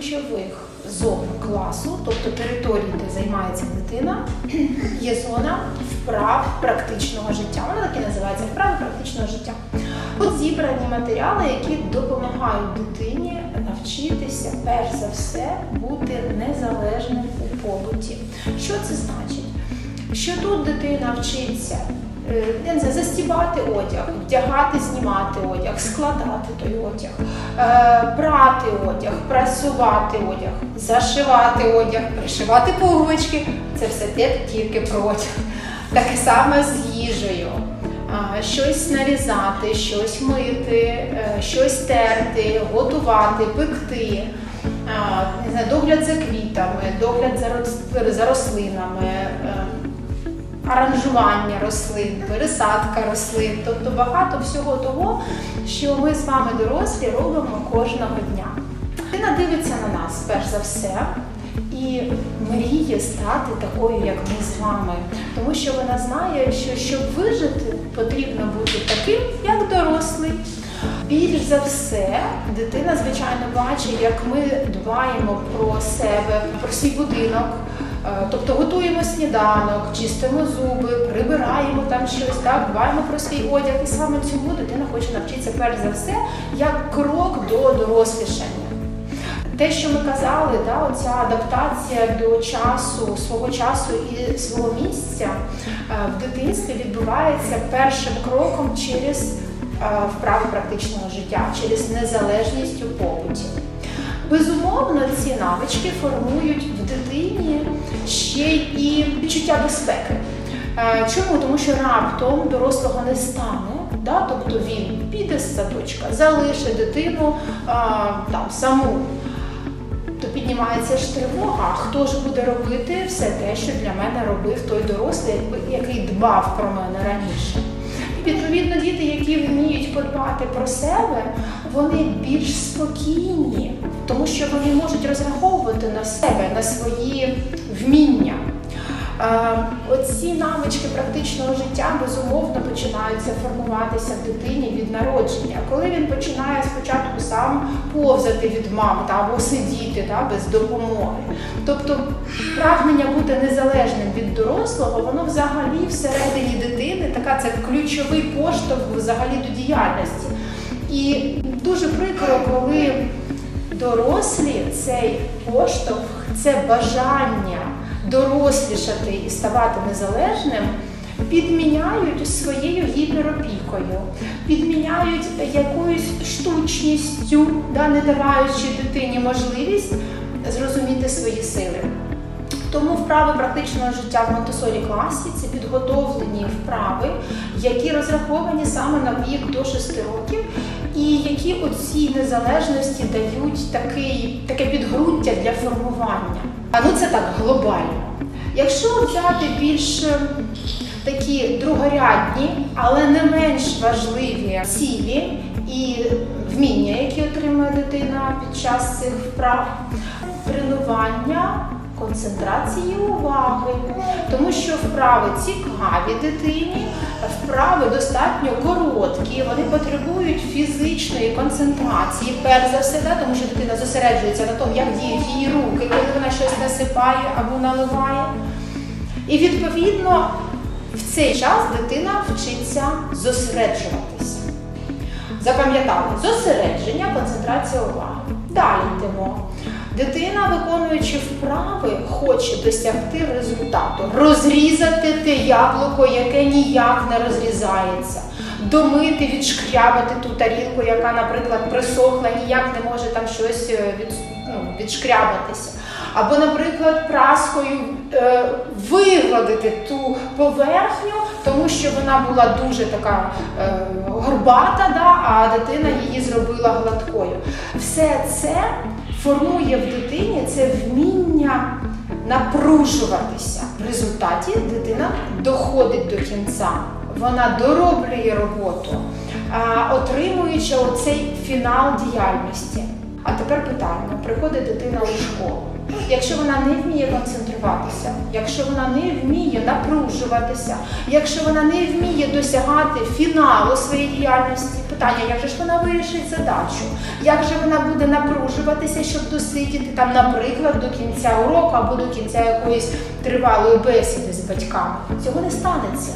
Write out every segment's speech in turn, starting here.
ключових зон класу, тобто території, де займається дитина, є зона вправ практичного життя. Вона так і називається вправи практичного життя. От зібрані матеріали, які допомагають дитині навчитися, перш за все, бути незалежним у побуті. Що це значить? Що тут дитина вчиться не знаю, застібати одяг, вдягати, знімати одяг, складати той одяг, е, прати одяг, прасувати одяг, зашивати одяг, пришивати пуговички. Це все те тільки про одяг. Таке саме з їжею. Щось нарізати, щось мити, е, щось терти, готувати, пекти. Догляд за квітами, догляд за рос- рослинами, е, аранжування рослин, пересадка рослин, тобто багато всього того, що ми з вами дорослі робимо кожного дня. Дитина дивиться на нас перш за все і мріє стати такою, як ми з вами, тому що вона знає, що щоб вижити, потрібно бути таким, як дорослий. Більш за все, дитина, звичайно, бачить, як ми дбаємо про себе, про свій будинок. Е, Тобто готуємо сніданок, чистимо зуби, прибираємо там щось, так, дбаємо про свій одяг. І саме цьому дитина хоче навчитися перш за все як крок до дорослішання. Те, що ми казали, да, оця адаптація до часу, свого часу і свого місця е, в дитинстві відбувається першим кроком через е, вправи практичного життя, через незалежність у побуті. Безумовно, ці навички формують в дитині ще і відчуття безпеки. Е, Чому? Тому що раптом дорослого не стане, да? тобто він піде з садочка, залишить дитину а, там саму. То піднімається ж тривога, хто ж буде робити все те, що для мене робив той дорослий, який дбав про мене раніше. Відповідно, діти, які вміють подбати про себе, вони більш спокійні, тому що вони можуть розраховувати на себе, на свої вміння. Е, Оці навички практичного життя безумовно починаються формуватися в дитині від народження. Коли він починає спочатку сам повзати від мами та, або сидіти та, без допомоги. Тобто прагнення бути незалежним від дорослого, воно взагалі всередині дитини така це ключовий поштовх взагалі до діяльності. І дуже прикро, коли дорослі цей поштовх, це бажання дорослішати і ставати незалежним, підміняють своєю гіперопікою, підміняють якоюсь штучністю, да, не даваючи дитині можливість зрозуміти свої сили. Тому вправи практичного життя в Монтесорі класі це підготовлені вправи, які розраховані саме на вік до 6 років, і які оцій незалежності дають такий, таке підґрунтя для формування. А ну це так глобально. Якщо взяти більш е, такі другорядні, але не менш важливі цілі і вміння, які отримує дитина під час цих вправ, тренування концентрації уваги, тому що вправи цікаві дитині, вправи достатньо короткі, вони потребують фізичної концентрації, перш за все, да, тому що дитина зосереджується на тому, як діють її руки, коли вона щось насипає або наливає. І відповідно в цей час дитина вчиться зосереджуватися. Запам'ятали зосередження, концентрація уваги. Далі йдемо. Дитина, виконуючи вправи, хоче досягти результату, розрізати те яблуко, яке ніяк не розрізається, домити, відшкрябати ту тарілку, яка, наприклад, присохла, ніяк не може там щось е, від, ну, відшкрябатися. Або, наприклад, праскою е, вигладити ту поверхню, тому що вона була дуже така е, горбата, да, а дитина її зробила гладкою. Все це формує в дитині це вміння напружуватися. В результаті дитина доходить до кінця, вона дороблює роботу, отримуючи оцей фінал діяльності. Тепер питання: приходить дитина у школу. Якщо вона не вміє концентруватися, якщо вона не вміє напружуватися, якщо вона не вміє досягати фіналу своєї діяльності, питання, як же ж вона вирішить задачу, як же вона буде напружуватися, щоб досидіти там, наприклад, до кінця уроку або до кінця якоїсь тривалої бесіди з батьками. Цього не станеться.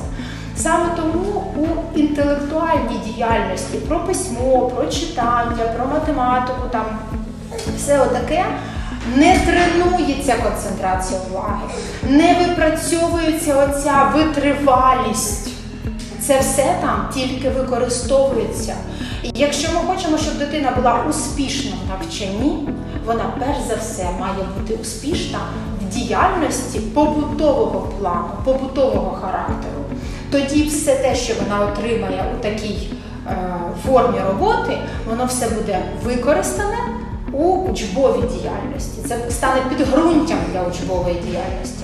Саме тому у інтелектуальній діяльності про письмо, про читання, про математику, там все отаке не тренується концентрація уваги, не випрацьовується оця витривалість. Це все там тільки використовується. І якщо ми хочемо, щоб дитина була успішна в навчанні, вона перш за все має бути успішна в діяльності побутового плану, побутового характеру. Тоді все те, що вона отримає у такій е, формі роботи, воно все буде використане у учбовій діяльності. Це стане підґрунтям для учбової діяльності.